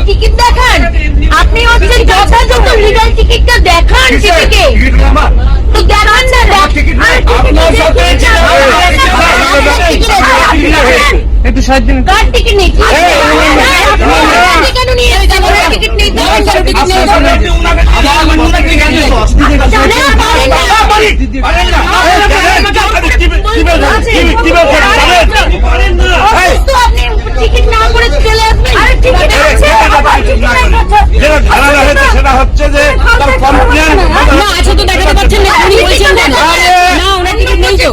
টিকিটে টিকিট দেখান। আপনি হচ্ছে যথাযথ লিগাল টিকিটটা দেখান টিকিটে তো দেখান না টিকিট। একটু সাহায্য দিন কার টিকিট নেই? কেন নিয়ে টিকিট নেই আপনার সাথে উনাকে- আমার মনে ঠিক আছে। জানেন পারেন না পারেন না। পারেন না। অসুস্থ আপনি টিকিট না করে চলে আসবেন আরে টিকিট আছে আবার টিকিট নাই যেটা ধারণা হয়েছে সেটা হচ্ছে যে তার কমপ্লেন না আছে তো দেখাতে পারছেন না উনি বলছেন না না ওনার টিকিট নেই তো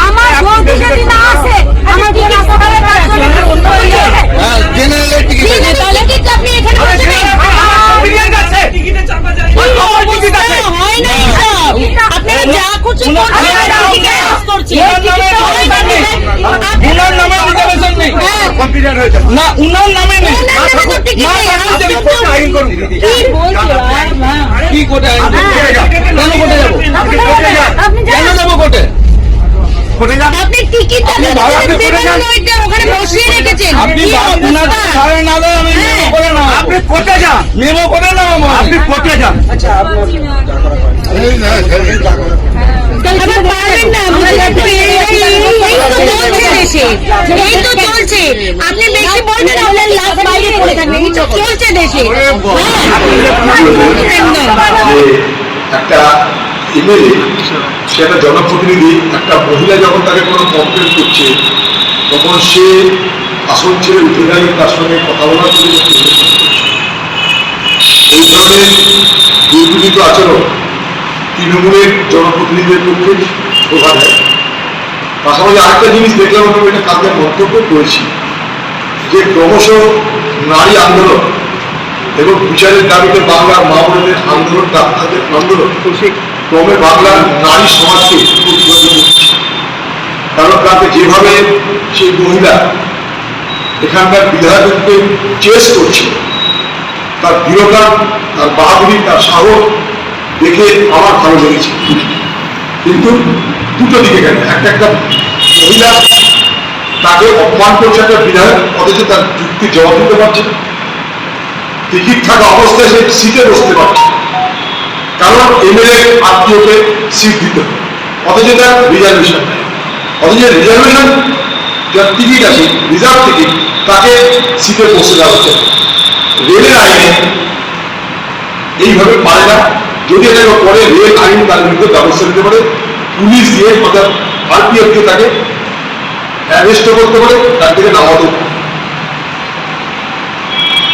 আমার বন্ধু যদি না আসে আমার টিকিট সকালে কাজ করে জেনারেলের টিকিট ঠিক আছে তাহলে টিকিট আপনি এখানে বসে নেই হয় না এসব। আপনারা যা করছেন করছেন, আমরা টিকিট পাস করছি। এই টিকিটটা হয় না, উনার নামে রিজার্ভেশন নেই হ্যাঁ। কম্পিউটার হয়েছে না উনার নামে নেই। করুন। কি বলছো? কি কোর্টে আইন করুন? কেন কোর্টে যাব? আপনি কেন যান। যাব কোটে যান। আপনি আপনি করে যান। মেমো করে না আপনি কোটে যান। মেমো করে না আপনি কোটে যান আবার পারবেন না, বুঝে যাচ্ছে। এই- এই- এই তো চলছে দেশে। এই তো চলছে। আপনি বেশি বলবেন আপনার লাশ বাইরে পড়ে থাকবে এই তো চলছে দেশে একটা ইমেলে সে একটা জনপ্রতিনিধি, একটা মহিলা যখন তাকে কোনো কমপ্লেন করছে, তখন সে আসন ছেড়ে উঠে দাঁড়িয়ে তার সঙ্গে কথা বলার জন্য এই ধরনের দুর্নীত আচরণ তৃণমূলের জনপ্রতিনিধিদের পক্ষে শোভা দেয় পাশাপাশি আরেকটা জিনিস দেখলাম আমি এটা কালকে মন্তব্য করেছি যে ক্রমশ নারী আন্দোলন এবং বিচারের দাবিতে বাংলার মা বোনদের আন্দোলন ডাক্তারদের আন্দোলন ক্রমে বাংলার নারী সমাজকে কারণ তাকে যেভাবে সেই মহিলা এখানকার বিধায়ককে চেস করছে তার দৃঢ়তা তার বাহাদুরি তার সাহস দেখে আমার ভালো লেগেছে। কিন্তু দুটো দিকে কেন একটা একটা মহিলা তাকে অপমান করছে, একটা বিধায়ক, অথচ তার যুক্তি জবাব দিতে পারছে না। টিকিট থাকা অবস্থায় সে সিটে বসতে পারছে। কারণ এমএলএ আত্মীয়কে সিট দিতে অথচ তার রিজার্ভেশন অথচ রিজার্ভেশন যার টিকিট আছে রিজার্ভ টিকিট তাকে সিটে বসে দেওয়া হচ্ছে। রেলের আইনে এইভাবে পারে না। যদি এটা করে, রেল আইন তার বিরুদ্ধে ব্যবস্থা নিতে পারে। পুলিশ দিয়ে অর্থাৎ আরপিএফকে তাকে অ্যারেস্টও করতে পারে তার থেকে নামাতেও